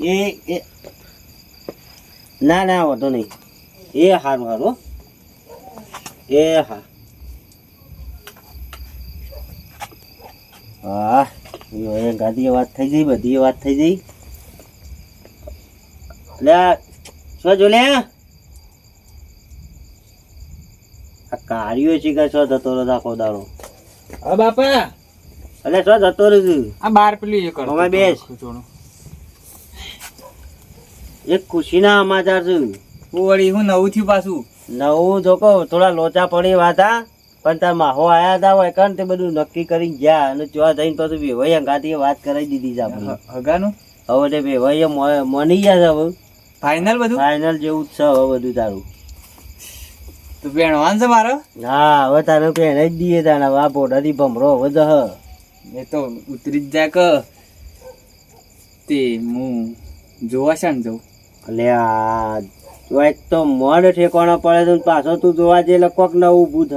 એ એ. ના ના વાંધો નહીં. એ સારું સારું એ હા. હા એ ગાદી વાત થઈ ગઈ બધી વાત થઈ જઈ લે શું જો લે આ કાર્યો છે કે શું જતો રહ્યો આખો દારો હા બાપા. એટલે શું જતો રહ્યું આ બાર પેલું એ હવે બેસ. એક ખુશીના સમાચાર છે. હું વળી હું નવું થયું પાછું? નવું જો કહું થોડા લોચા પડી વાતા પણ તાર માહો આયા હતા હોય કારણ તે બધું નક્કી કરીને ગયા અને જોવા જઈને તો વેવાઈ અંગાથી વાત કરાવી દીધી છે આપણે હગાનું? હવે તે વેવાઈ મની ગયા છે હવે. ફાઇનલ બધું? ફાઇનલ જેવું જ છે હવે બધું તારું. તો બેણવાન છે મારો? હા હવે તારે પહેણે જ દઈએ તાને હવે આ પોટાથી ભમરો હવે જહ એ તો ઉતરી જ જા કે. તે હું જોવા છે ને જવું એટલે આ એક તો મોડ ઠેકોણો પડે તો પાછો તું જોવા જે કોક નવું ઊભું થ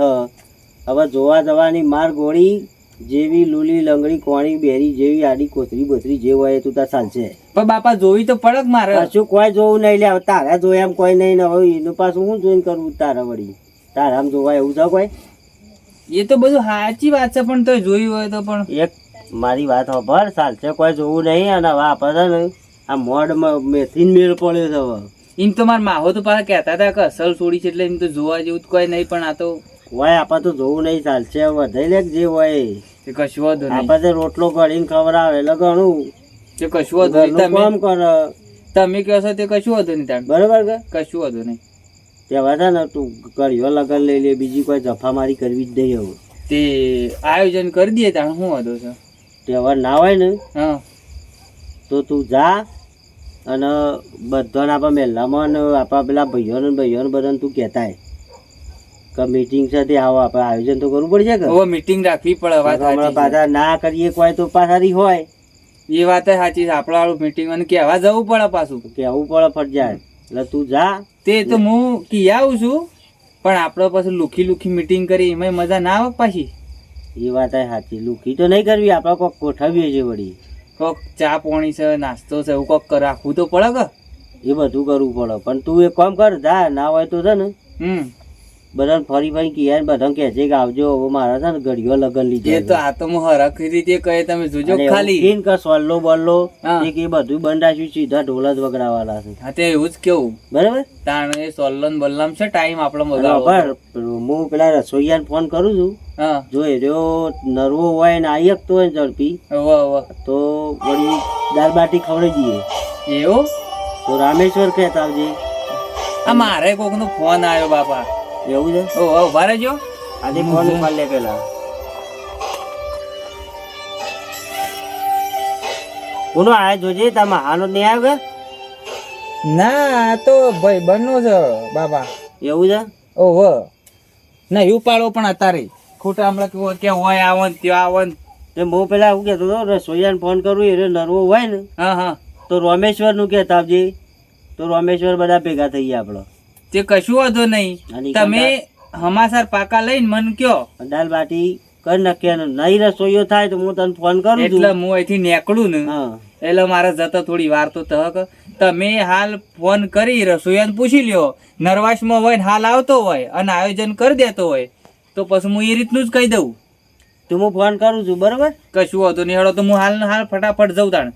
હવે જોવા જવાની માર ગોળી જેવી લૂલી લંગડી કોણી બેરી જેવી આડી કોથરી બોથરી જે હોય એ તું તાર ચાલશે પણ બાપા જોવી તો પડક મારે. શું કોઈ જોવું નહીં લે હવે તારે જોયા એમ કોઈ નહીં ને હવે એનું પાછું હું જોઈને કરવું તારા વળી? તારા આમ જોવાય એવું છે કોઈ? એ તો બધું સાચી વાત છે પણ તો જોયું હોય તો પણ. એક મારી વાત ખબર ચાલશે કોઈ જોવું નહીં અને હવે આપણે આ મોડમાં મેથીન મેળ પડ્યો છે હવે. એમ તો મારા માહો તો પાછા કહેતા હતા કે અસલ છોડી છે એટલે એમ તો જોવા જેવું તો કોઈ નહીં પણ આ તો હોય આપણે તો જોવું નહીં ચાલશે વધાઈ લે જે હોય. તે કશું વાંધો આપણે તો રોટલો ગળીને ખવડાવે એટલે ઘણું. તે કશું વાંધો નહીં. કામ તમે કરે. તમે કહો છો તે કશું વાંધો નહીં તાણ. બરાબર કે? કશું વાંધો નહીં. તેવા છે ને તું કળીઓ લગન લઈ લે બીજી કોઈ જફામારી કરવી જ નહીં હવે. તે આયોજન કરી દઈએ તાણ શું વાંધો છે? તહેવાર ના હોય ને? હા. તો તું જા અને બધાને આપણા મહેલામાં આપણા પેલા ભાઈઓને ભાઈઓને બધાને તું કહેતા કે મીટિંગ સાથે આવો આપણે આયોજન તો કરવું પડશે કે? હવે મીટિંગ રાખવી પડે વાત હમણાં પાછા ના કરીએ કોઈ તો પાછારી હોય. એ વાત સાચી છે આપણા વાળું મીટિંગ અને કહેવા જવું પડે પાછું. કહેવું પડે ફરજિયાત. એટલે તું જા. તે તો હું કી આવું છું પણ આપણે પછી લુખી લુખી મીટિંગ કરી એમાં મજા ના આવે પાછી. એ વાત સાચી. લુખી તો નહીં કરવી આપણે કોઈ ગોઠવીએ છીએ વળી. કોક ચા પાણી છે નાસ્તો છે એવું કોક રાખવું તો પડે કે? એ બધું કરવું પડે પણ તું એક કામ કર જા ના હોય તો છે ને. હમ. બધાને ફરી ફરી કહે બધાને કહે છે કે આવજો હવે મારા છે ને ઘડીઓ લગન લીધે એ તો આ તો હું હરખી રીતે કહે તમે જોજો ખાલી. કે સોલ્લો બોલ્લો. એક એ બધું બંધ રાખ્યું સીધા ઢોલ જ વગડાવાલા છે. હા તે એવું જ કેવું. બરાબર? તાણ એ સોલ્લન બલ્લમ છે ટાઈમ આપણો બગાડવો હું પેલા રસોઈયાને ફોન કરું છું. હા. જો એ રહ્યો નરવો હોય ને આવી શકતો હોય ઝડપી તો વળી દાળ બાટી ખવડાવી દઈએ. એવું? તો રામેશ્વર કહેતા આવજે. આ મારે કોક નો ફોન આવ્યો બાપા. એવું છે? ઓ ભારે જો. આજે ફોન ઉપાડ લે પેલા. કોનો આયા જોજે તાર આનો નહીં આવ્યો ના તો ભાઈ બનનો છે બાબા. એવું છે? ઓહો ના એવું પાડો પણ અત્યારે ખોટા હમણાં કેવું કે હોય આવન ત્યાં આવો ને. તે હું પેલા એવું કહેતો હતો રસોઈયાને ફોન કરું એ નરવો હોય ને હા હા. તો રોમેશ્વરનું તાપજી તો રોમેશ્વર બધા ભેગા થઈ ગયા આપણો. તે કશું વાંધો નહીં. તમે હમાસાર પાકા લઈને મન કયો. દાલ બાટી કરી નાખીએ નહીં રસોઈયો થાય તો હું તને ફોન કરું એટલે હું અહીંથી નીકળું ને. એટલે મારે જતો થોડી વાર તો તહક તમે હાલ ફોન કરી રસોઈયાને પૂછી લ્યો. નરવાશમાં હોય ને હાલ આવતો હોય અને આયોજન કરી દેતો હોય. તો પછી હું એ રીતનું જ કહી દઉં. તો હું ફોન કરું છું બરોબર? કશું હોતું નહીં. હેડો તો હું હાલ હાલ ફટાફટ જઉં તાણ.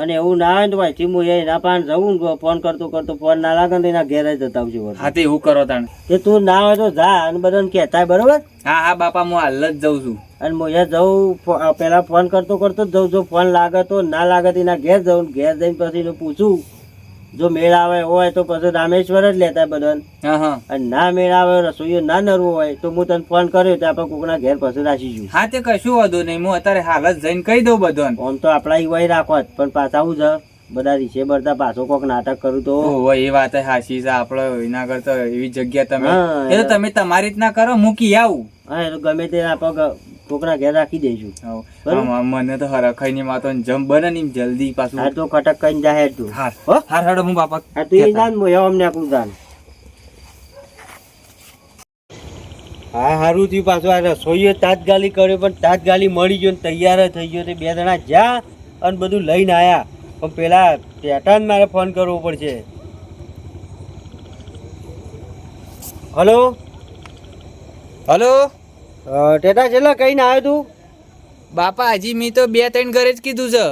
અને એવું ના હોય ને ભાઈ હું એના પાન જવું ને ફોન કરતો કરતો ફોન ના લાગે ને તો એના ઘેર જ જતા આવજો. હા તે એવું કરો તાણ? તે તું ના હોય તો જા અને બધાને કહેતા બરોબર? હા હા બાપા હું હાલ જ જઉં છું. અને હું અહીંયા જઉં પેલા ફોન કરતો કરતો જ જઉં. જો ફોન લાગે તો ના લાગે એના ઘેર જઉં ઘેર જઈને પછી એનું પૂછું. જો મેળ આવે હોય તો પછી રામેશ્વર જ લેતા બધાને. હા હા. અને ના મેળ આવે રસોઈયો ના નરવું હોય તો હું તને ફોન કર્યો તો આપણે કોકના ઘેર પછી રાખીશું હા તે કશું વાંધો નહીં. હું અત્યારે હાલ જ જઈને કહી દઉં બધાને. આમ તો આપણા ઈ વય રાખો જ પણ પાછા આવું છે બધા રીસે ભરતા પાછો કોક નાટક કરું તો? એ વાત હાસી છે. આપણે એના કરતા એવી જગ્યા તમે એ તો તમે તમારી રીતના કરો મૂકી આવું. હા એટલે ગમે તે આપણે છોકરા ઘેર રાખી દઈશું મને તો હરખાઈ ની માતો જમ બને ની જલ્દી પાછું. હા તો કટક કઈ જાહેર તું. હો? હાર હું બાપા હા તું એ જાન હું અમને આપું જાન હા સારું થયું પાછું. આ રસોઈએ તાત્કાલિક કર્યો પણ તાત્કાલિક મળી ગયો ને તૈયાર થઈ ગયો. તે બે જણા જ્યાં અને બધું લઈને આયા. પણ પેલા પેટાને મારે ફોન કરવો પડશે. હલો? હલો? ટેટા છેલ્લા કહીને આવ્યો તું? બાપા હજી મેં તો બે ત્રણ ઘરે જ કીધું છે.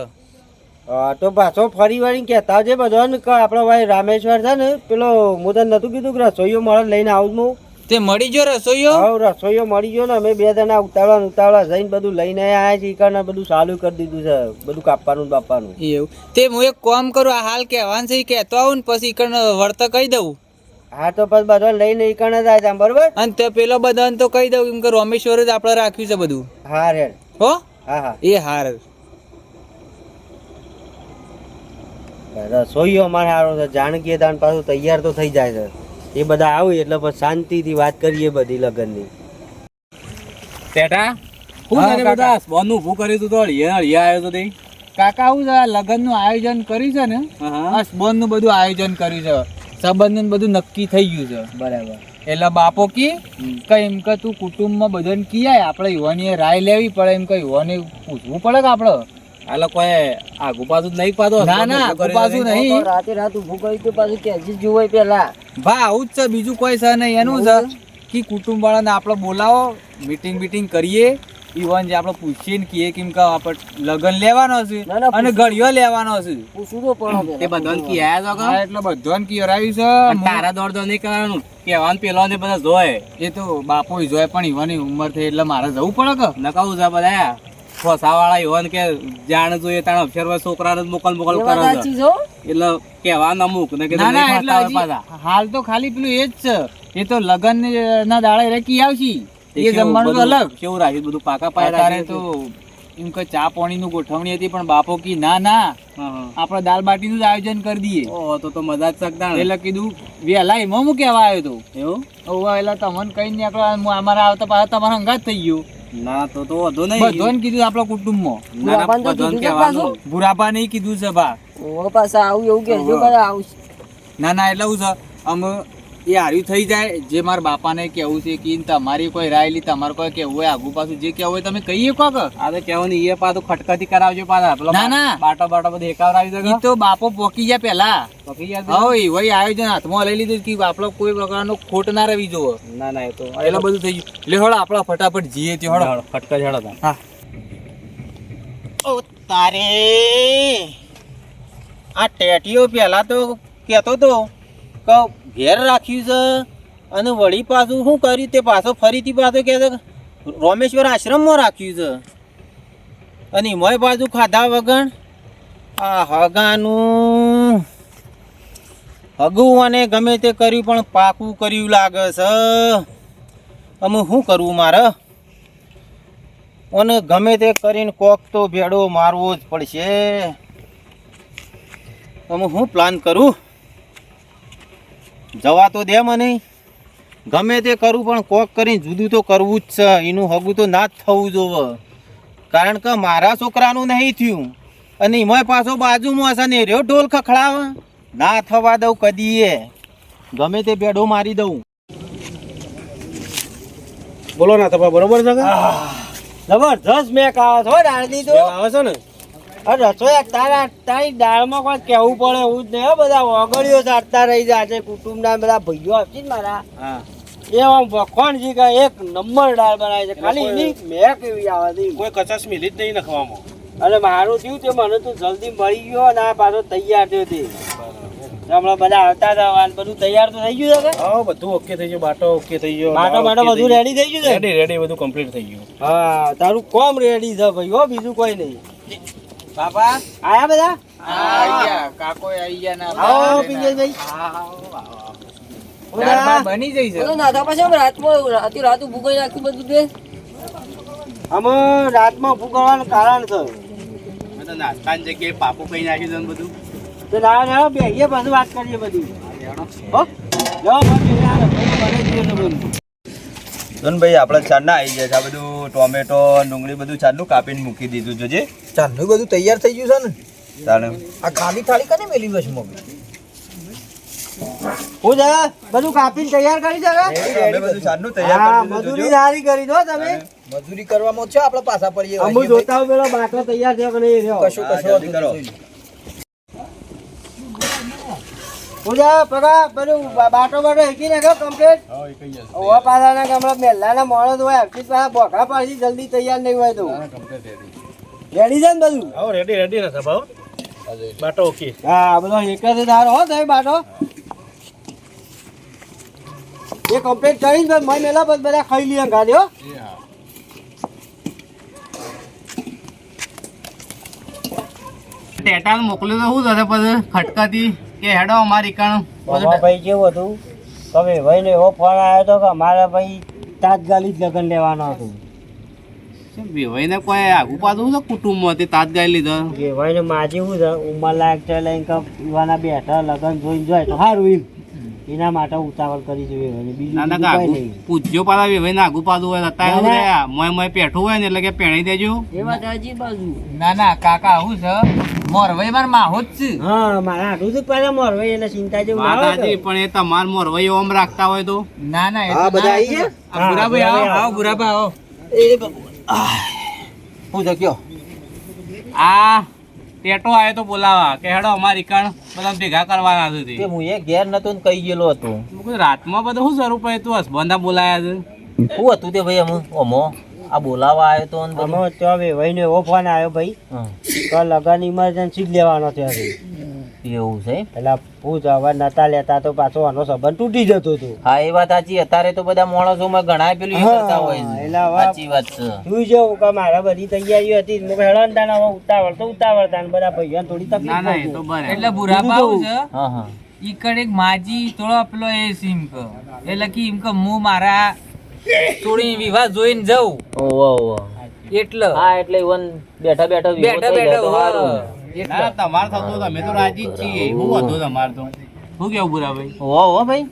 તો પાછો ફરી વાળી કહેતા છે બધાને કે આપણો ભાઈ રામેશ્વર છે ને પેલો હું તને નતું કીધું કે રસોઈયો મળે લઈને આવું છું તે મળી ગયો રસોઈયો? હા રસોઈયો મળી ગયો ને અમે બે જણા ઉતાવળા ઉતાવળા જઈને બધું લઈને આવ્યા છીએ કારણ બધું ચાલુ કરી દીધું છે બધું કાપવાનું ને બાપવાનું. એવું. તે હું એક કામ કરું આ હાલ કહેવાનું છે ઈ કહેતો આવું ને પછી કણ વર્ત કહી દઉં. હા તો પછી બધો લઈને ઈકણ જાય આવ્યા બરોબર? અને તે પેલો બધાને તો કહી દઉં કેમ કે રોમેશ્વર જ આપણે રાખ્યું છે બધું. હા રે. હો? હા હા. એ હાર. રસોઈયો અમારે સારો છે જાણકીએ દાન પાછું તૈયાર તો થઈ જાય છે. એ બધા આવે એટલે પછી શાંતિથી વાત કરીએ બધી લગ્નની. ટેટા હું હા, તને. બધા સ્પોનનું ઊભું કર્યું તું તો હળિયા હળિયા આવ્યો તો તે. કાકા આવું છે લગ્નનું આયોજન કર્યું છે ને? આ સ્બોનનું બધું આયોજન કર્યું છે. સંબંધ બધું નક્કી થઈ ગયું છે. બરાબર. એટલે બાપો કી કે એમ કે તું કુટુંબમાં બધાને કિયાય આપણે યુવાની રાય લેવી પડે એમ કે યુવાને પૂછવું પડે કે આપણે? આ લોકો આગુ પાછું જ નહીં પાડો ના ના આગુ પાછું નહીં. રાતે રાત ઊભું કરી તો પાછું કેજી જોવાય પેલા. ભા આવું જ છે બીજું કોઈ છે નહીં. એનું છે કે કુટુંબ વાળાને આપણે બોલાવો મીટિંગ બીટિંગ કરીએ. ઈવન જે આપણે પૂછીએ ને કેમ કે આપણે લગન લેવાનો છે અને ઘડિયો લેવાનો છે. પૂછું તો પણ તે બધાને કી આયા તો એટલે બધાને હરાવી છે. તારા દોડ દોડ નહીં કરવાનું. કેવાન પેલો ને બધા જોય એ તો બાપો જોય પણ ઈવાની ઉંમર થઈ એટલે મારે જવું પડે કે? ન કહું છે બધા. ફોસા વાળા એવા કે જાણ જોઈએ તાણ અક્ષર છોકરા છોકરાને મોકલ મોકલ કરે એટલે કહેવાનું અમુક ને કે. હાલ તો ખાલી પેલું એ જ છે. એ તો લગન ના દાડા રેકી આવશી. એ જમવાનું તો અલગ. કેવું રાખ્યું? બધું પાકા પાયા તો એમ કે ચા પાણી નું ગોઠવણી હતી પણ બાપો કી ના ના. આપણે દાલ બાટી નું જ આયોજન કરી દઈએ. ઓ તો તો મજા જ શકતા એટલે કીધું વેલા એમાં હું કહેવા આવ્યો તો? એવું? ઓવા એટલે તમને કઈ નીકળવા હું અમારા આવતા પાછા તમારા અંગાત થઈ ગયું. ના તો તો વધુ નહીં. બધાને કીધું આપણા કુટુંબમાં. ના, ના, કહેવાનું. બુરાબા નહીં કીધું છે બા. પાછા આવું એવું કે આવું. ના ના એટલે હું છે અમે એ હાર્યું થઈ જાય. જે મારા બાપાને કેવું છે કે તમારી કોઈ રાય લી તમારે કોઈ કેવું હોય આગુ પાછું જે કેવું હોય તમે કહીએ કોક કે આ તો કહેવાનું એ પાછું ખટખટી કરાવજો પાછા. પેલો ના, ના. બાટો બાટો બધું એકાવરાવી દે તો બાપો પોકી જાય પેલા પોકી ગયા હવે વહી આયોજન હાથમાં લઈ લીધું કે આપણો કોઈ પ્રકારનો ખોટ ના રહી જોવે. ના ના એ તો એટલે બધું થઈ ગયું. એટલે હોળ આપણા ફટાફટ જીએ તે હળો. હળો, ખટકા ઝાડો હા. ઓ તારે! આ ટેટીઓ પહેલા તો કહેતો તો. કે ઘેર રાખ્યું છે અને વળી પાછું શું કર્યું? તે પાછો ફરીથી પાછો કહે છે, રોમેશ્વર આશ્રમમાં રાખ્યું છે. અને એમાંય બાજુ ખાધા વગર આ હગાનું હગું અને ગમે તે કર્યું, પણ પાકું કર્યું લાગે છે. અમે શું કરવું મારે? અને ગમે તે કરીને કોક તો ભેડો મારવો જ પડશે. અમે હું પ્લાન કરું? જવા તો દે મને. ગમે તે કરું પણ કોક કરીને જુદું તો કરવું જ છે. એનું હગું તો ના જ થવું જોવે. કારણ કે મારા છોકરાનું નહીં થયું. અને એમાંય પાછો બાજુમાં હશે ને રહ્યો ઢોલ ખખડાવે. ના થવા દઉં કદીએ. ગમે તે ભેડો મારી દઉં. બોલો ના તપા બરોબર છે જબરજસ્ત મેક મેં છે હો દાળની તો આવે છે ને? રસોઈ તારા તારી દાળમાં કોઈ કેવું પડે એવું જ નહીં બધા ઓગળીઓ સારતા રહી જાય છે કુટુંબના બધા ભાઈઓ આવશે ને મારા. એ આમ વખોણજી કે એક નંબર દાળ બનાવે છે. ખાલી એની મેં કેવી આવે કોઈ કચાશ મિલી જ નહીં નખવામાં. અને મારું થયું તે મને તો જલ્દી મળી ગયો અને આ પાછો તૈયાર થયો તે. હમણાં બધા આવતા હતા બધું તૈયાર તો થઈ ગયું છે હા બધું ઓકે થઈ ગયું બાટો ઓકે થઈ ગયો બાટો બાટો બધું રેડી થઈ ગયું છે? રેડી રેડી બધું કમ્પ્લીટ થઈ ગયું. હા તારું કોમ રેડી છે ભાઈ હો બીજું કોઈ નહીં. બાપા આયા બધા? આઈ ગયા કાકો આઈ ગયા ના આવો પિંજયભાઈ દાળ બની જઈ છે. અમે રાતમાં ઊભું કરવાનું કારણ છે. નાસ્તાની જગ્યાએ પાપો કઈ નાખ્યું છે બધું. તો ના ના બેહીએ પછી વાત કરીએ બધી. હો જો ભાઈ આપણે ચારના આવી જાય છે. આ બધું ટોમેટો ડુંગળી બધું ચારનું કાપીને મૂકી દીધું જોજે ચાલનું બધું તૈયાર થઈ ગયું છે ને? ચાલે આ ખાલી થાળી કને મેલી બસ મમ્મી હું છે? બધું કાપીને તૈયાર કરી દે અમે બધું ચારનું તૈયાર કરી દીધું મજૂરી સારી કરી દો તમે. મજૂરી કરવામાં છે આપણે પાછા પડીએ અમુ જોતા પેલા પેલો તૈયાર છે કે નહીં કશું કશું કરો. હતું પૂજા પગા બધું બાટો બાટો હેકી નાખો કમ્પ્લીટ ઓવા પાછાના ગામડા મેલ્લાના મોણસ હોય અર્પિત પાછા પાછી જલ્દી તૈયાર નહીં હોય તો. રેડી છે ને બધું? હા રેડી રેડી રહેશે ભાવ. બાટો ઓકે હા બધો એક જ તારો હો તમે બાટો. એ કમ્પ્લીટ કરીને મય મેલા પછી બધા ખાઈ લઈએ ગાડી હો. ટેટાને મોકલ્યો તો શું થશે પછી? ખટકાથી? કે હેડો અમારી કણ. ભાઈ કેવું હતું? તમે ભાઈ ને એવો ફોન આવ્યો હતો કે અમારા ભાઈ જ લગ્ન લેવાનો હતું? ભાઈને કોઈ આગુ પાછું છે કુટુંબમાંથી તાત્કાલિક લીધો? જે ભાઈ ને માજી શું છે? ઉંમર લાયક છે લઈને કે યુવાના બેઠા લગ્ન જોઈને જાય તો સારું એમ. એના માટે ઉતાવળ કરી જોઈએ ભાઈ બીજું ના ના બીજું આગુ પૂછજો પાછા વેવાઈને આગુ પાછું હોય અત્યારે. મોય મોય પેઠું હોય ને એટલે કે પેણી દેજો. ના ના કાકા આવું છે? મોરવાઈ માર માહો જ છે. હા મારા આટલું તો પહેલા મોર ભાઈ એને ચિંતા જેવું ના સાચી પણ એ તમાર મોરવાઈ ઓમ રાખતા હોય તો? ના ના એ તો હા બધા. આવી ગયા? આ ભૂરાભાઈ આવો આવો ભૂરાભાઈ આવો. પૂજા કયો આ ટેટો આયો તો બોલાવા. કે હેડો અમારી કણ બધા ભેગા કરવાના છે તે. તે હું એ ઘેર નતો ને કહી ગયેલો હતો. રાતમાં બધું શું સ્વરૂપ તું હસબંધા બોલાયા છે. શું હતું તે ભાઈ અમે ઓમો. આ બોલાવા આવ્યો તો? અમે તો હવે ભાઈ ને એવો ફોન આવ્યો ભાઈ. તો લગન ઇમરજન્સી જ લેવાનો છે હવે. એવું છે એટલે પૂછ હવે નતા લેતા તો પાછો આનો સંબંધ તૂટી જતો હતો. હા એ વાત સાચી. અત્યારે તો બધા માણસોમાં ઘણા પેલું કરતા હોય છે. એટલે સાચી વાત છે. જોઈ જવું કે મારા બધી તૈયારીઓ હતી. મેં હેળાન તાને હવે ઉતાવળ તો ઉતાવળ તાને બધા ભાઈઓને થોડી તકલીફ ના ના એ તો બરાબર. એટલે બુરા આવું છે? હા હા. ઈ કડે એક માજી થોડો પેલો એ સીમ ક એટલે કે ઈમ કે હું મારા થોડી વિવાહ જોઈને જવું ઓહો ઓહો એટલે. હા એટલે વન બેઠા બેઠા બેઠા બેઠા સારું. ના તમારે થતું તો તો રાજી જ છીએ. શું હતું તમારે તો. શું કેવું બુરાભાઈ ઓહો ઓહો ભાઈ.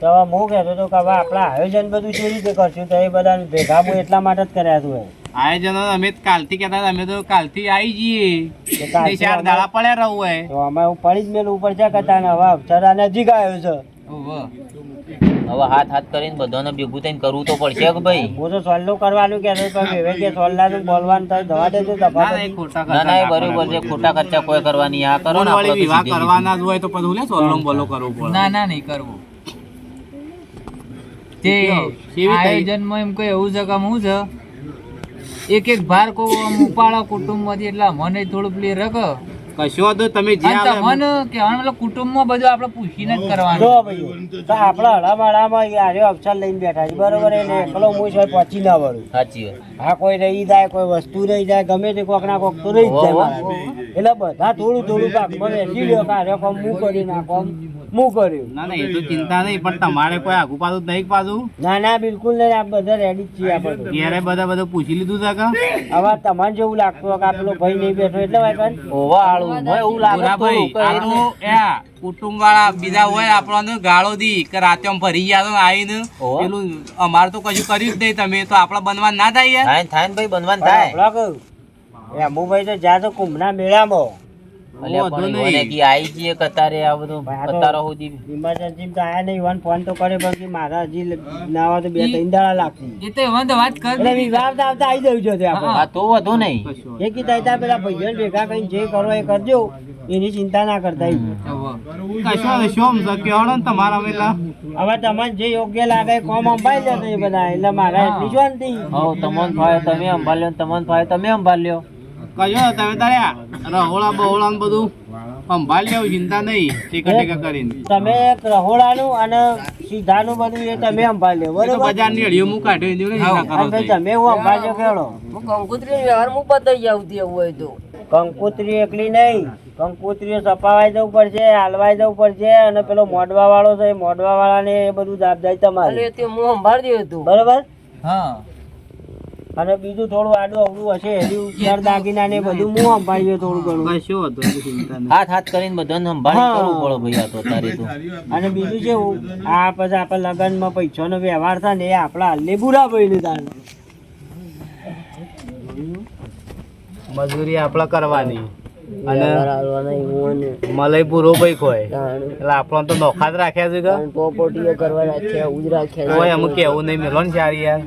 તો હું કહેતો હતો કે હવે આપણે આયોજન બધું કેવી રીતે કરશું તો એ બધા ભેગા હું એટલા માટે જ કર્યા તું આયોજનો અમે કાલથી કહેતા અમે તો કાલથી આવી જઈએ. તો ચાર દાડા પડ્યા રહું હોય. તો અમે હું પડી જ મેલું ઉપર છે કરતા તાને હવે અક્ષરા નજીક આવ્યો છે. હવે હાથ હાથ કરીને બધાને ભેગું થઈને કરવું તો પડશે કે ભાઈ? હું તો સોલ્લો કરવાનું કે હવે કે સોલ્લાનું બોલવાનું થાય દવા દેજો ના ના બરોબર છે ખોટા ખર્ચા કોઈ કરવાની આ કરો ને આપણે વિવાહ કરવાના જ હોય તો પછી લે સોલ્લો બોલો કરવું પડે. ના ના નહીં કરવું. તે આયોજનમાં એમ કોઈ એવું છે કે હું છે? એક એક ભાર કો કુટુંબ કુટુંબમાંથી એટલા મને થોડું પેલી રખ. કશો નહીં, તમે જે તમને કહેવાનું મતલબ કુટુંબમાં બધું આપણે પૂછીને જ કરવાનું. જો ભાઈ તો આપણા હળામાળામાં યાર અવસર લઈને બેઠા છે. બરોબર એને એકલો હું છે પહોંચી ના વળું. સાચી વાત. હા કોઈ રહી જાય કોઈ વસ્તુ રહી જાય ગમે તે કોક ના કોક તો રહી જ જાય એટલે બધા થોડું થોડું ભાગમાં બેસી લ્યો કે આરે કોમ હું કરી નાખો કોમ. હું કર્યું. ના ના એ તો ચિંતા નહીં પણ તમારે કોઈ આગુ પાછું નહીં પાછું? ના ના બિલકુલ નહીં આ બધા રેડી જ છીએ આપણે. ઘેરે બધા બધું પૂછી લીધું છે કે? હવે તમારે જેવું લાગતું કે આપણો ભાઈ નહીં બેઠો એટલે ભાઈ પણ હોવા આળું મને એવું લાગે ભાઈ આપણું એ કુટુંબ વાળા બીજા હોય આપણને ગાળો દી કે રાતે આમ ફરી ગયા તો આવીને. પેલું અમારે તો કશું કર્યું જ નહીં તમે તો આપણા બનવા ના થાય થાય ને ભાઈ બનવાનું થાય. એમ ભાઈ અમુભાઈ તો જા તો કુંભના મેળામાં. અલ્યા વાંધો પણ નહીં. ઈવોને કી આઈ જઈએ કતારે આ બધું ભાઈ આ તો- કતારો સુધી ઇમરજન્સી તો આયા નહીં. વન ફોન તો કરે પણ કે મારા હજી નાવા તો બે ત્રણ દાડા લાગશે. એ તો એમાં તો વાત કરી એટલે દીધી. વિવાહ આવતા આવતા આવી જવું છે આપણે હા તો વધુ નહીં. કશો એ કીધા હતા પેલા ભાઈઓને ભેગા કરીને જે કરો એ કરજો. એની ચિંતા ના કરતા તમારા હવે તમને જે યોગ્ય લાગે કોમ અંબાઈ લેતો એ બધા. એટલે મારા એટલી શાંતિ હવ તમને ફાવે તમે સંભાળ્યો ને તમને ફાવે તમે સંભાળ્યો. કયો તમે તારે આ? રહોળા બહોળા ને બધું સંભાળી લેવું ચિંતા નહીં ટેકા ટેકા કરીને. તમે એક રહોડાનું અને સીધાનું બધું એ તમે સંભાળી લો એ બજારની અડીઓ હું કાઢ્યો એની કરો છો. તમે હું સંભાળજો કેળો કંકુતરી વ્યવહાર હું બતાવી આવતી એવું હોય તો. કંકુત્રી એકલી નહીં કંકુત્રીઓ સપાવાઈ જવું પડશે હાલવાઈ જવું પડશે અને પેલો મોડવા વાળો છે મોડવા મોડવા વાળાને એ બધું જવાબદારી તમારી. હું સંભાળી દઉં હતું બરોબર? હા. અને બીજું થોડું આડું અવડું હશે એની ઉપર દાગીના ને બધું હું સંભાળીએ થોડું ઘણું. કશો હતો એની હાથ હાથ કરીને બધાને સંભાળી કરવું પડે ભાઈ તો તારી તો. અને બીજું છે આ પછી આપણે લગ્નમાં પૈસાનો વ્યવહાર થાય ને એ આપણા હાલની બુરા ભાઈ લીધા મજૂરી આપણે કરવાની. અને મલય પૂરો ભાઈ હોય એટલે આપણો તો નોખા જ રાખ્યા છે કે? પોપટીઓ કરવા રાખ્યા ઉજ રાખ્યા કોઈ અમુક કેવું નહીં મેલો ને સારી યાર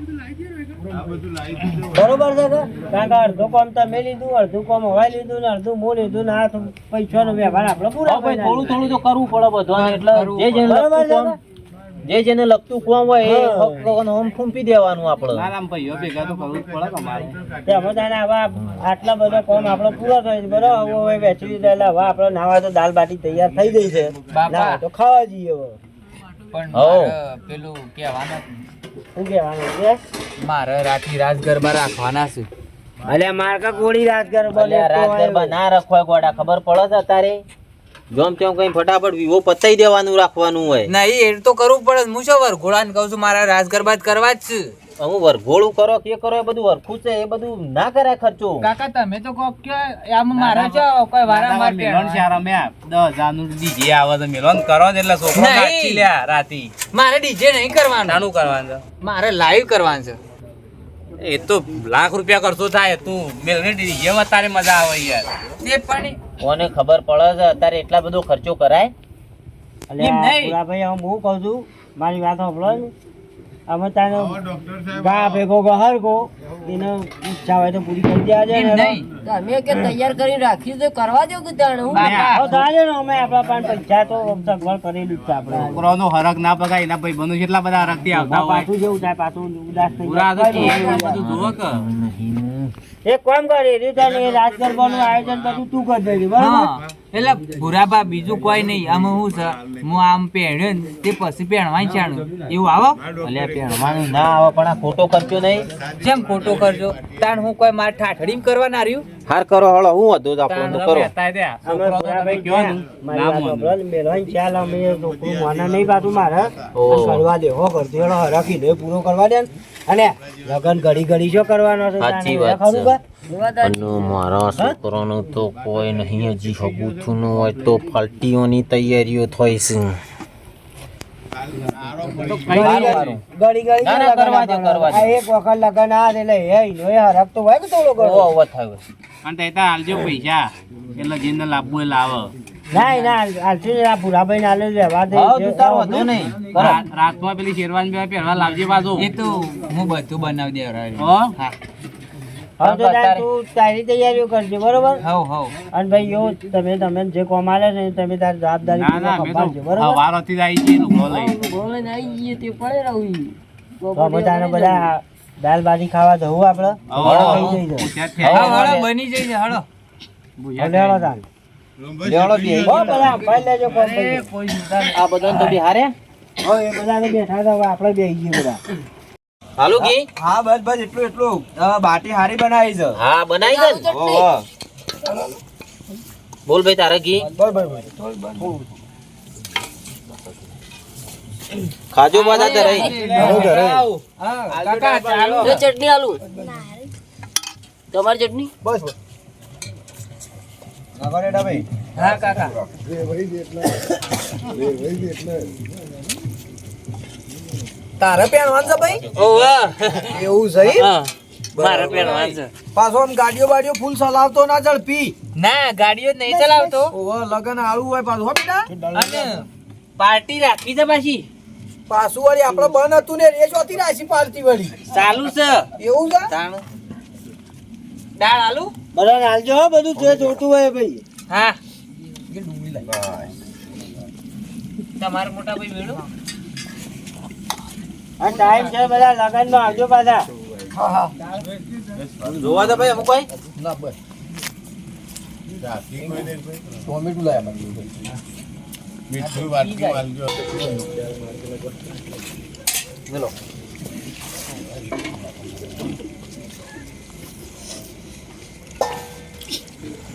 બરોબર છે કારણ કે અડધું તો તમે લીધું અડધું કોમ હવાઈ લીધું ને અડધું મો લીધું ને આ તો પૈસાનો વ્યવહાર આપડે પૂરા ભાઈ થોડું થોડું તો કરવું પડે બધાને એટલે જે બરોબર છે જે જેને લગતું કોમ હોય એ હોમ ફૂંપી દેવાનું આપણે ના ના ભાઈઓ ભેગા તો કરવું પડે કે અમે તને આવા આટલા બધા કોમ આપણો પૂરો થયો છે બરોબર? હવે હવે વેચી દીધા એટલે હવે આપણે નાવા તો દાલ બાટી તૈયાર થઈ ગઈ છે. બાપા. તો ખાવા જઈએ હવે. પણ પેલું કહેવાનું શું કહેવાનું છે? મારે રાતી રાત ગરબા રાખવાના છે. અલ્યા મારકા ગોળી રાત ગરબા અલ્યા રાત ગરબા ના રાખવા ગોડા ખબર પડે છે તારે? જોમ તેમ કઈ ફટાફટ વિવો પતાઈ દેવાનું રાખવાનું હોય. નહીં એ તો કરવું પડે. હું શું વરઘોડાને કહું છું મારા રાસ ગરબા જ કરવા જ છે. અમુક વરઘોડું કરો કે કરો એ બધું વરખું છે એ બધું ના કરે ખર્ચો. કાકા તમે તો કહો કે આમ મારા જો કોઈ વારંવાર મેલોન શહેર અમે. મે હજારનું ડીજે આવે તો મેલોન કરો જ એટલે છોકરો. નાચી લ્યા રાતી. મારે ડીજે નહીં કરવાનું. નાનું કરવાનું છે. મારે લાઈવ કરવાનું છે. એ તો લાખ રૂપિયા ખર્ચો થાય તું મેલને ડીજે માં તારે મજા આવે યાર. તે પણ કોને ખબર પડે છે અત્યારે એટલા બધો ખર્ચો કરાય? અલ્યા ભાઈ. હું કહું છું મારી વાત સાંભળો ને. અમે તાને ગા ભેગો ગહર કો એને ઈચ્છા હોય તો પૂરી કરી દે આજે નહીં. તમે કે તૈયાર કરી રાખી દે કરવા દો કે તાણ હું? તારે ને અમે આપણા પાન પૈસા તો સગવડ કરેલી જ છે આપણે. છોકરાનો હરક ના પગાય એના ભાઈ બંધુ કેટલા બધા હરકથી આવતા હોય. પાછું જેવું થાય પાછું ઉદાસ થઈ પૂરા તો જાય. બધું જુઓ કે. એક કામ કરે એ રીતે ગરબાનું આયોજન બધું તું કરી દેજે બરાબર? એટલે ભૂરાબા બીજું કોઈ નહીં આમ હું છે હું આમ પહેણ્યો ને તે પછી પહેણવાય ચાણું. એવું આવો? એટલે પહેણવાનું ના આવે પણ આ ખોટો કરજો નહીં. જેમ ખોટો કરજો. તાણ હું કોઈ મારે ઠાઠડી કરવા ના રહ્યું? હાર કરો હળો હું હતું આપણું તો કરો. મેલવાન ચાલ અમે છોકરું માને નહીં બાજુ મારે. કરવા દે હો કરતી હળો રાખી દે પૂરો કરવા દે ને. અને લગન ઘડી ઘડી જો કરવાનો છે સાચી વાત છે. મારા છોકરાનું તો કોઈ નહીં હજી હગુથું ન હોય તો પાર્ટીઓની તૈયારીઓ થઈ છે. ઘડી ઘડી ઘડી ના, ના, લગન કરવા દે, કરવા દે. એક વખત લગન આ એટલે હે હરખ તો હોય કે થોડો ઘણો? ઓવો ઓવો થાય. અને તે હાલજો પૈસા. એટલે જેને લાવવું એ લાવે. ના ના હાલશું આ ભૂરાભાઈ ને હાલે વ્યવહાર દે હા જે તું તારો કરો. નહીં. રાતમાં પેલી શેરવાની બે પહેરવા લાવજે પાછું. એ તો હું બધું બનાવી દેવડાવી હો? હા. હવે તો તું તારી તૈયારીઓ કરજે બરોબર? હવ હવ. અને ભાઈ યો તમે તમે જે કોમાલે છે તમે તારી જવાબદારી ના ના મેં તો બરોબર? સવારથી જ આવી છે લુગડો લઈ. બોલે ને આવી જઈએ તે પડે રહું તો અમે તારે બધા દાલ બાટી ખાવા જવું આપણે હળો બની જઈ હળો. લેવડો બે હો બધા ભાઈ લેજો કોમ આ બધાને તો બિહારે? હો એ બધાને બેઠા હતા આપણે બેસી ગઈએ બધા. હાલું કી? હા બસ બસ એટલું એટલું. બાટી હારી બનાવી છે. હા બનાવી દે ને. ઓહો. બોલ ભાઈ તારે કી? ખાજો પાછા તે રહી કાકા ચાલો. ચટણી આલું. તમારી ચટણી? બસ. ભાઈ. હા કાકા. તારે પહેરવાનું છે ભાઈ? ઓવા એવું છે હા. મારે પહેરવાનું છે પાછો આમ ગાડીઓ બાડીઓ ફૂલ ચલાવતો ના ઝડપી ના ગાડીઓ નહીં ચલાવતો. લગન આળું હોય પાછું હો બેટા. અને પાર્ટી રાખી છે પાછી. પાછું વળી આપણે બંધ હતું ને એ ચોથી રાખી પાર્ટી વળી. ચાલુ છે. એવું છે? તાણ. દાળ આલુ? બધાને હાલજો હો બધું જે જોતું હોય ભાઈ. હા. તમારે મોટા ભાઈ વેડો આ ટાઈમ છે બધા લગનમાં આવજો પાછા. હા હા. જોવા દે ભાઈ અમુક ભાઈ ના બસ. ટોમેટું લાયા મારી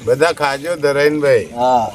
બધા ખાજો ધરાઈનભાઈ હા.